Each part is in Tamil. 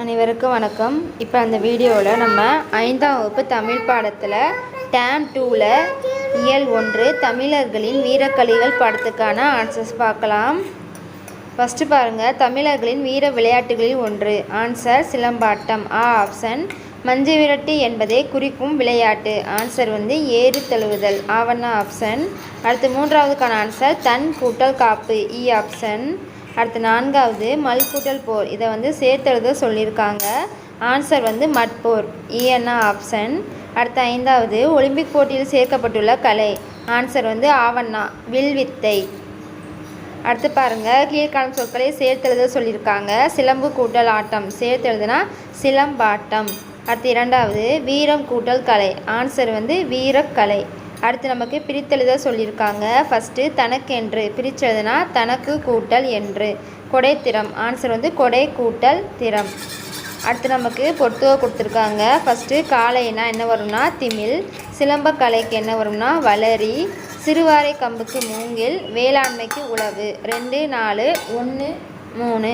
அனைவருக்கும் வணக்கம். இப்போ அந்த வீடியோவில் நம்ம ஐந்தாம் வகுப்பு தமிழ் பாடத்தில் டேம் டூவில் இயல் ஒன்று தமிழர்களின் வீரக்கலிகள் படத்துக்கான ஆன்சர்ஸ் பார்க்கலாம். ஃபஸ்ட்டு பாருங்கள் தமிழர்களின் வீர விளையாட்டுகளில் ஒன்று. ஆன்சர் சிலம்பாட்டம். ஆ ஆப்ஷன் மஞ்சு விரட்டு என்பதை குறிக்கும் விளையாட்டு. ஆன்சர் வந்து ஏறு தழுவுதல். ஆவண்ணா ஆப்ஷன் அடுத்து மூன்றாவதுக்கான ஆன்சர் தன் கூட்டல் காப்பு. E இ ஆப்ஷன் அடுத்து நான்காவது மல்கூட்டல் போர். இதை வந்து சேர்த்தெழுத சொல்லியிருக்காங்க. ஆன்சர் வந்து மட்போர். இஎன்ஆ ஆப்ஷன் அடுத்து ஐந்தாவது ஒலிம்பிக் போட்டியில் சேர்க்கப்பட்டுள்ள கலை. ஆன்சர் வந்து ஆவண்ணா வில்வித்தை. அடுத்து பாருங்கள் கீழ்காணும் சொற்களை சேர்த்தெழுத சொல்லியிருக்காங்க. சிலம்பு கூட்டல் ஆட்டம். சேர்த்தெழுதுனா சிலம்பாட்டம். அடுத்து இரண்டாவது வீரம் கூட்டல் கலை. ஆன்சர் வந்து வீரக்கலை. அடுத்து நமக்கு பிரித்தெழுத சொல்லியிருக்காங்க. ஃபஸ்ட்டு தனக்கென்று பிரிச்செழுதுனா தனக்கு கூட்டல் என்று. கொடைத்திறம் ஆன்சர் வந்து கொடை கூட்டல் திறம். அடுத்து நமக்கு பொட்டுவ கொடுத்துருக்காங்க. ஃபஸ்ட்டு காளைனா என்ன வரும்னா திமில் சிலம்பக்கலைக்கு என்ன வரும்னா வளரி சிறுவாரை கம்புக்கு மூங்கில் வேளாண்மைக்கு உழவு. ரெண்டு நாலு ஒன்று மூணு.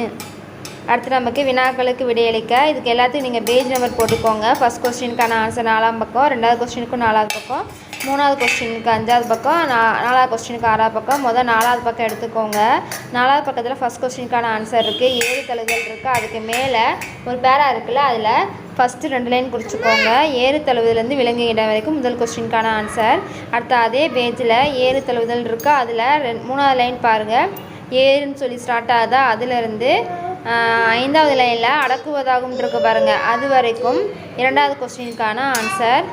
அடுத்து நமக்கு வினாக்களுக்கு விடையளிக்க. இதுக்கு எல்லாத்தையும் நீங்கள் பேஜ் நம்பர் போட்டுக்கோங்க. ஃபஸ்ட் கொஸ்டினுக்கான ஆன்சர் நாலாம் பக்கம் ரெண்டாவது கொஸ்டினுக்கும் நாலாவது பக்கம் மூணாவது கொஸ்டினுக்கு அஞ்சாவது பக்கம் நா நாலாவது கொஸ்டினுக்கு ஆறாவது பக்கம். முதல் நாலாவது பக்கம் எடுத்துக்கோங்க. நாலாவது பக்கத்தில் ஃபஸ்ட் கொஸ்டினுக்கான ஆன்சர் இருக்குது ஏழு தழுவுதல் இருக்குது அதுக்கு மேலே ஒரு பேரா இருக்குல்ல அதில் ஃபஸ்ட்டு ரெண்டு லைன் குறிச்சிக்கோங்க. ஏறு தழுவுதலேருந்து விலங்கு இடம் வரைக்கும் முதல் கொஸ்டினுக்கான ஆன்சர் அடுத்து அதே பேஜில் ஏறு தழுவுதல் இருக்குது அதில் ரெண் மூணாவது லைன் பாருங்கள் ஏறுன்னு சொல்லி ஸ்டார்ட் ஆகுதா? அதிலிருந்து ஐந்தாவது லைனில் அடக்குவதாகும் இருக்கு பாருங்கள் அது வரைக்கும் இரண்டாவது கொஸ்டினுக்கான ஆன்சர்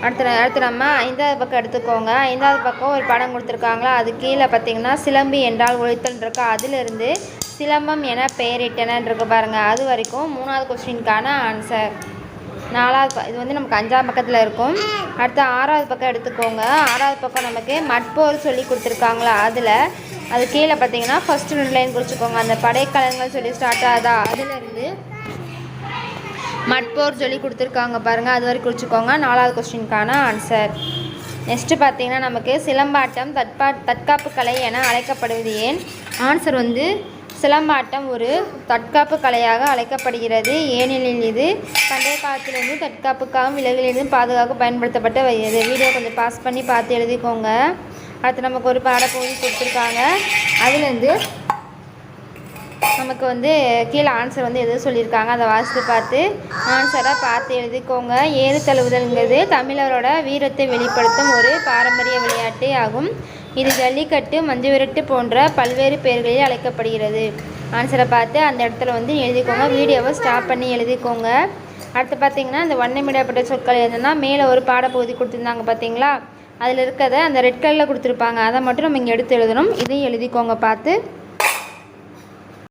அடுத்து அடுத்து நம்ம ஐந்தாவது பக்கம் எடுத்துக்கோங்க. ஐந்தாவது பக்கம் ஒரு படம் கொடுத்துருக்காங்களா? அது கீழே பார்த்தீங்கன்னா சிலம்பி என்றால் ஒழித்தல் இருக்கு அதிலிருந்து சிலம்பம் என பெயரிட்டனன்னு இருக்கு பாருங்கள் அது வரைக்கும் மூணாவது கொஸ்டினுக்கான ஆன்சர் நாலாவது ப- இது வந்து நமக்கு அஞ்சாவது பக்கத்தில் இருக்கும். அடுத்து ஆறாவது பக்கம் எடுத்துக்கோங்க. ஆறாவது பக்கம் நமக்கு மட்போர் சொல்லி கொடுத்துருக்காங்களா? அதில் அது கீழே பார்த்தீங்கன்னா ஃபஸ்ட்டு ரெண்டு லைன் குறிச்சிக்கோங்க. அந்த படைக்கலங்கள் சொல்லி ஸ்டார்ட் ஆகுதா? அதுலேருந்து மட்போர் சொல்லி கொடுத்துருக்காங்க பாருங்கள் அது வரைக்கும் குறிச்சிக்கோங்க. நாலாவது கொஸ்டினுக்கான ஆன்சர் நெக்ஸ்ட்டு பார்த்தீங்கன்னா நமக்கு சிலம்பாட்டம் தற்பா தற்காப்பு கலை என அழைக்கப்படுவது ஏன்? ஆன்சர் வந்து சிலம்பாட்டம் ஒரு தற்காப்பு கலையாக அழைக்கப்படுகிறது. ஏனெனில் இது பண்டைய காலத்திலிருந்து தற்காப்புக்காகவும் விலகிலிருந்து பாதுகாக்க பயன்படுத்தப்பட்டு வருகிறது. வீடியோ கொஞ்சம் பாஸ் பண்ணி பார்த்து எழுதிக்கோங்க. அடுத்து நமக்கு ஒரு பாடப்பகுதி கொடுத்துருக்காங்க. அதுலேருந்து நமக்கு வந்து கீழே ஆன்சர் வந்து எது சொல்லியிருக்காங்க அதை வாசித்து பார்த்து ஆன்சராக பார்த்து எழுதிக்கோங்க. ஏறு தழுவுதல்ங்கிறது தமிழரோட வீரத்தை வெளிப்படுத்தும் ஒரு பாரம்பரிய விளையாட்டு ஆகும். இது ஜல்லிக்கட்டு மஞ்சு விரட்டு போன்ற பல்வேறு பெயர்களில் அழைக்கப்படுகிறது. ஆன்சரை பார்த்து அந்த இடத்துல வந்து எழுதிக்கோங்க. வீடியோவை ஸ்டாப் பண்ணி எழுதிக்கோங்க. அடுத்து பார்த்தீங்கன்னா இந்த வண்ணமிடப்பட்ட சொற்கள் எதுனா மேலே ஒரு பாடப்பகுதி கொடுத்துருந்தாங்க பார்த்தீங்களா? அதில் இருக்கிறத அந்த ரெட் கலரில் கொடுத்துருப்பாங்க. அதை மட்டும் நம்ம இங்கே எடுத்து எழுதணும். இதையும் எழுதிக்கோங்க பார்த்து.